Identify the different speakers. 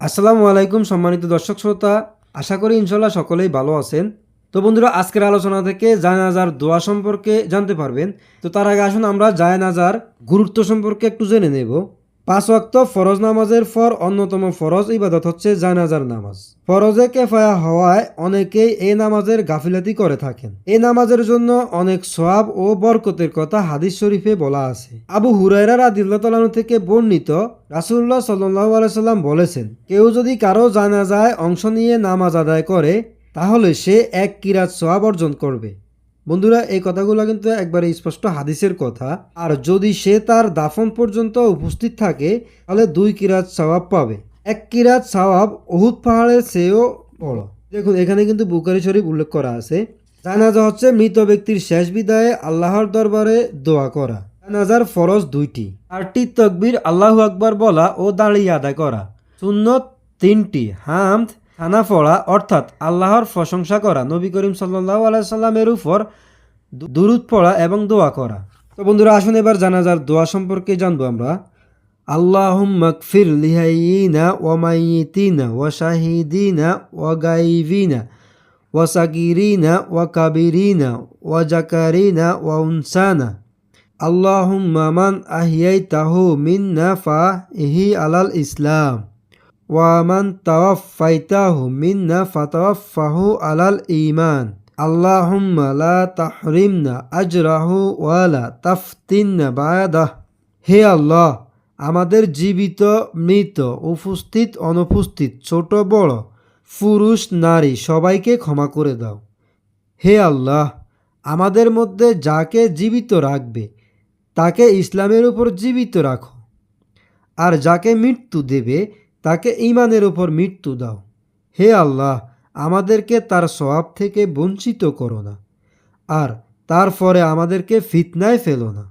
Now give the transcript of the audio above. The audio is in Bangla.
Speaker 1: আসসালামু আলাইকুম, সম্মানিত দর্শক শ্রোতা। আশা করি ইনশাল্লাহ সকলেই ভালো আছেন। তো বন্ধুরা, আজকের আলোচনা থেকে জায়নাজার দোয়া সম্পর্কে জানতে পারবেন। তো তার আগে আসুন, আমরা জায়নাজার গুরুত্ব সম্পর্কে একটু জেনে নেব। পাঁচ ওয়াক্ত ফরজ নামাজের পর অন্যতম ফরজ ইবাদত হচ্ছে জানাজার নামাজ। ফরজে কেফায়া হওয়ায় অনেকেই এই নামাজের গাফিলাতি করে থাকেন। এই নামাজের জন্য অনেক সোয়াব ও বরকতের কথা হাদিস শরীফে বলা আছে। আবু হুরাইরা রাদিল্লাহ থেকে বর্ণিত রাসুল্লাহ সাল্লাহ আলাইসাল্লাম বলেছেন, কেউ যদি কারও জানাজায় অংশ নিয়ে নামাজ আদায় করে, তাহলে সে এক কিরাত সোয়াব অর্জন করবে। বন্ধুরা, এই কথাগুলো কিন্তু একবারে স্পষ্ট হাদিসের কথা। আর যদি সে তার দাফন পর্যন্ত উপস্থিত থাকে, তাহলে দুই কিরাত সওয়াব পাবে। এক কিরাত সওয়াব অহুদ পাহাড়ের চেয়েও বড়। দেখুন, এখানে কিন্তু বুকারি শরীফ উল্লেখ করা আছে। জানাজা হচ্ছে মৃত ব্যক্তির শেষ বিদায়ে আল্লাহর দরবারে দোয়া করা। জানাজার ফরজ দুইটি। আরটি তকবির আল্লাহু আকবার বলা ও দাঁড়িয়ে আদায় করা। সুন্নত তিনটি। হামদ থানা পড়া অর্থাৎ আল্লাহর প্রশংসা করা, নবী করিম সাল্লাহ আলাইসাল্লামের উপর দুরুদ পড়া এবং দোয়া করা। তো বন্ধুরা, আসুন এবার জানাজার দোয়া সম্পর্কে জানব আমরা। আল্লাহুম মকফির লিহাইনা ওয়ামাইতিনা ওয়াশাহিদিনা ওয়াগাইবিনা ওয়াসাগিরিনা ওয়াকাবিরিনা ওয়াজাকারিনা ওয়াউনসানা আল্লাহুম্মা মান আহিয়াইতাহু মিন্না ফাহি আলাল ইসলাম। ওয়ামান তাওয়াফাইতাহু মিন্না ফাতাওয়াফাহু আলাল ঈমান। আল্লাহুম্মা লা তাহরিমনা আজরাহু ওয়ালা তাফতিন্না বায়াদাহ হে আল্লাহ, আমাদের জীবিত, মৃত, উপস্থিত, অনুপস্থিত ছোট, বড়, পুরুষ, নারী সবাইকে ক্ষমা করে দাও। হে আল্লাহ, আমাদের মধ্যে যাকে জীবিত রাখবে, তাকে ইসলামের উপর জীবিত রাখো। আর যাকে মৃত্যু দেবে তাকে ইমানের উপর মৃত্যু দাও। হে আল্লাহ, আমাদেরকে তার স্বভাব থেকে বঞ্চিত করো না, আর তারপরে আমাদেরকে ফিতনায় ফেলো না।